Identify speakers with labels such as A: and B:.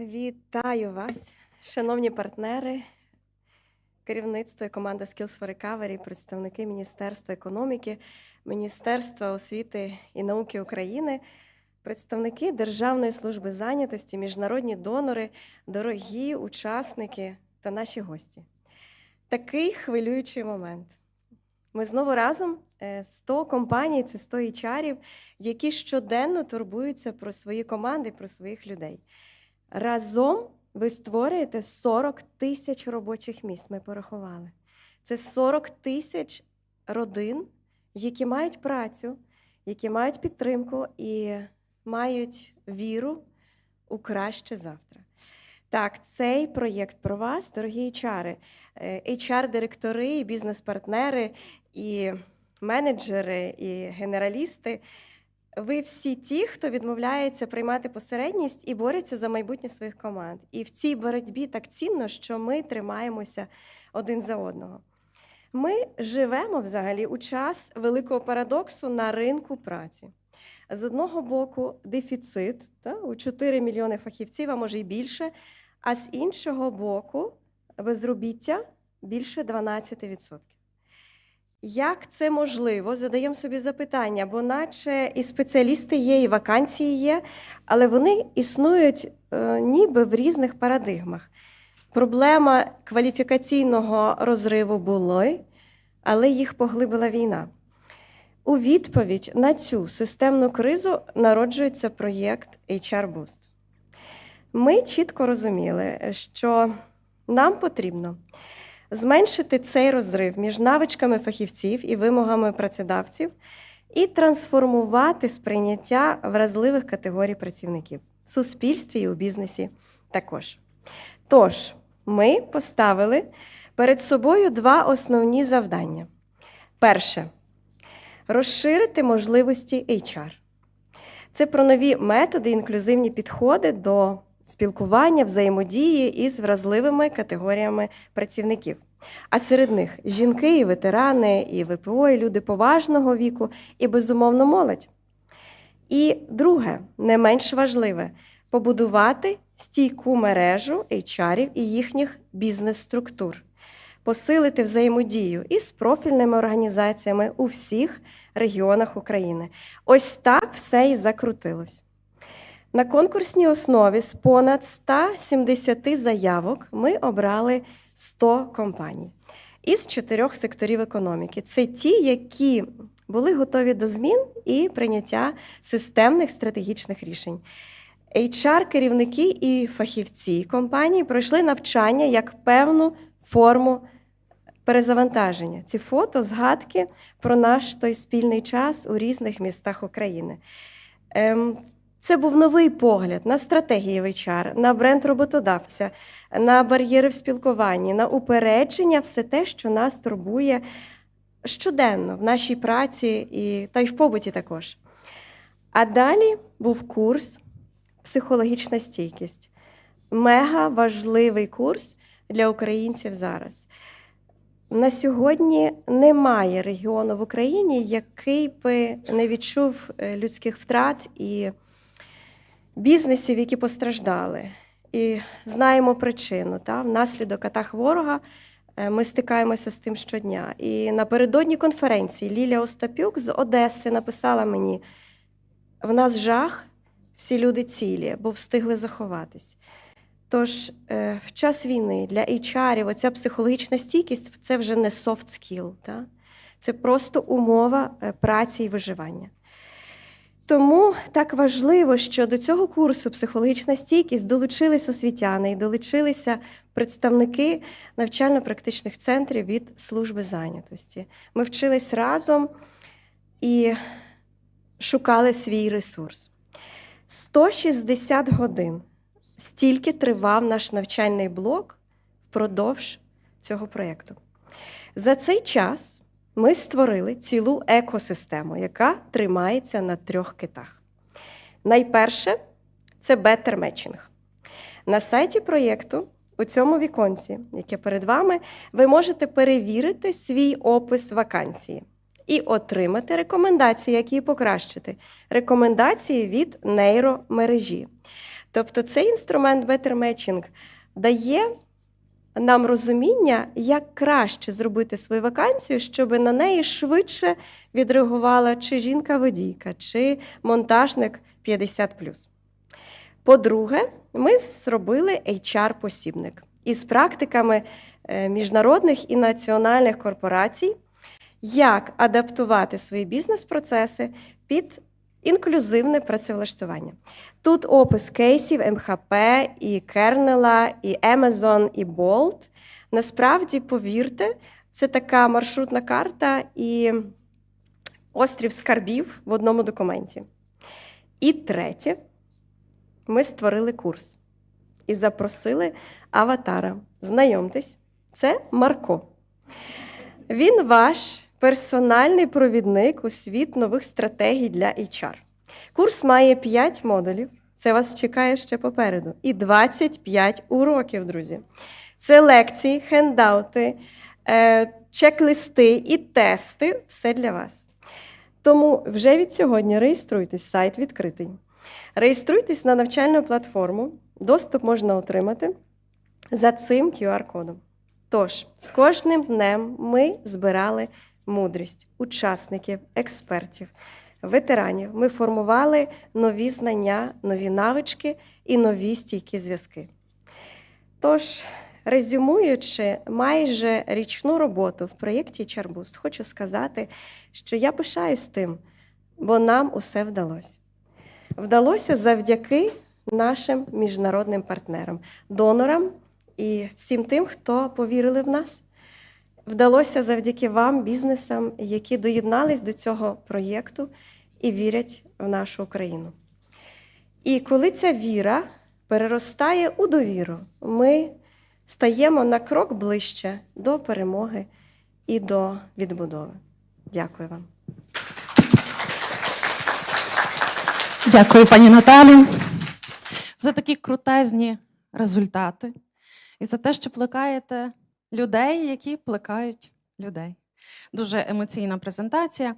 A: Вітаю вас, шановні партнери, керівництво і команда Skills for Recovery, представники Міністерства економіки, Міністерства освіти і науки України, представники Державної служби зайнятості, міжнародні донори, дорогі учасники та наші гості. Такий хвилюючий момент. Ми знову разом е, 100 компаній, це 100 HR, які щоденно турбуються про свої команди, про своїх людей. Разом ви створюєте 40 тисяч робочих місць. Ми порахували. Це 40 тисяч родин, які мають працю, які мають підтримку і мають віру у краще завтра. Так, цей проєкт про вас, дорогі HR, HR-директори, і бізнес-партнери, і менеджери, і генералісти. Ви всі ті, хто відмовляється приймати посередність і бореться за майбутнє своїх команд. І в цій боротьбі так цінно, що ми тримаємося один за одного. Ми живемо взагалі у час великого парадоксу на ринку праці. З одного боку, дефіцит та, у 4 мільйони фахівців, а може й більше, а з іншого боку, безробіття більше 12%. Як це можливо? Задаємо собі запитання, бо наче і спеціалісти є, і вакансії є, але вони існують е, ніби в різних парадигмах. Проблема кваліфікаційного розриву була, але їх поглибила війна. У відповідь на цю системну кризу народжується проєкт HR Boost. Ми чітко розуміли, що нам потрібно зменшити цей розрив між навичками фахівців і вимогами працедавців і трансформувати сприйняття вразливих категорій працівників в суспільстві і у бізнесі також. Тож, ми поставили перед собою два основні завдання. Перше розширити можливості HR. Це про нові методи, інклюзивні підходи до спілкування, взаємодії із вразливими категоріями працівників. А серед них жінки, і ветерани, і ВПО, і люди поважного віку, і безумовно молодь. І друге, не менш важливе побудувати стійку мережу HR і їхніх бізнес-структур, посилити взаємодію із профільними організаціями у всіх регіонах України. Ось так все і закрутилось. На конкурсній основі з понад 170 заявок ми обрали 100 компаній із чотирьох секторів економіки. Це ті, які були готові до змін і прийняття системних стратегічних рішень. HR-керівники і фахівці компанії пройшли навчання як певну форму перезавантаження. Ці фото згадки про наш той спільний час у різних містах України. Це був новий погляд на стратегії HR, на бренд роботодавця, на бар'єри в спілкуванні, на упередження, все те, що нас турбує щоденно в нашій праці і, та й в побуті також. А далі був курс психологічна стійкість. Мега важливий курс для українців зараз. На сьогодні немає регіону в Україні, який би не відчув е, людських втрат і бізнесів, які постраждали. І знаємо причину. Та? Внаслідок атак ворога е, ми стикаємося з тим щодня. І напередодні конференції Лілія Остапюк з Одеси написала мені: в нас жах, всі люди цілі, бо встигли заховатись. Тож е, в час війни для HR оця психологічна стійкість це вже не skill, та? це просто умова е, праці і виживання. Тому так важливо, що до цього курсу психологічна стійкість долучились освітяни і долучилися представники навчально-практичних центрів від служби зайнятості. Ми вчились разом і шукали свій ресурс. 160 годин стільки тривав наш навчальний блок впродовж цього проєкту. За цей час ми створили цілу екосистему, яка тримається на трьох китах. Найперше це Better Matching. На сайті проєкту у цьому віконці, яке перед вами, ви можете перевірити свій опис вакансії і отримати рекомендації, як її покращити. Рекомендації від нейромережі. Тобто цей інструмент Better Matching дає нам розуміння, як краще зробити свою вакансію, щоб на неї швидше відреагувала чи жінка-водійка, чи монтажник 50+. По-друге, ми зробили HR-посібник із практиками е, міжнародних і національних корпорацій, як адаптувати свої бізнес-процеси під інклюзивне працевлаштування. Тут опис кейсів МХП, і Кернела, і Amazon, і Bolt. Насправді, повірте, це така маршрутна карта і острів скарбів в одному документі. І третє, ми створили курс і запросили аватара. Знайомтесь, це Марко. Він ваш персональний провідник у світ нових стратегій для HR. Курс має 5 модулів. Це вас чекає ще попереду. І 25 уроків, друзі. Це лекції, хендаути, е, чек-листи і тести все для вас. Тому вже від сьогодні реєструйтесь, сайт відкритий. Реєструйтесь на навчальну платформу. Доступ можна отримати за цим QR-кодом. Тож, з кожним днем ми збирали мудрість учасників, експертів, ветеранів. Ми формували нові знання, нові навички і нові стійкі зв'язки. Тож, резюмуючи майже річну роботу в проєкті Чарбуст, хочу сказати, що я пишаюсь тим, бо нам усе вдалося. Вдалося завдяки нашим міжнародним партнерам, донорам і всім тим, хто повірили в нас. Вдалося завдяки вам, бізнесам, які доєднались до цього проєкту і вірять в нашу Україну. І коли ця віра переростає у довіру, ми стаємо на крок ближче до перемоги і до відбудови. Дякую вам.
B: Дякую, пані Наталі, за такі крутезні результати і за те, що плекаєте людей, які плекають людей. Дуже емоційна презентація.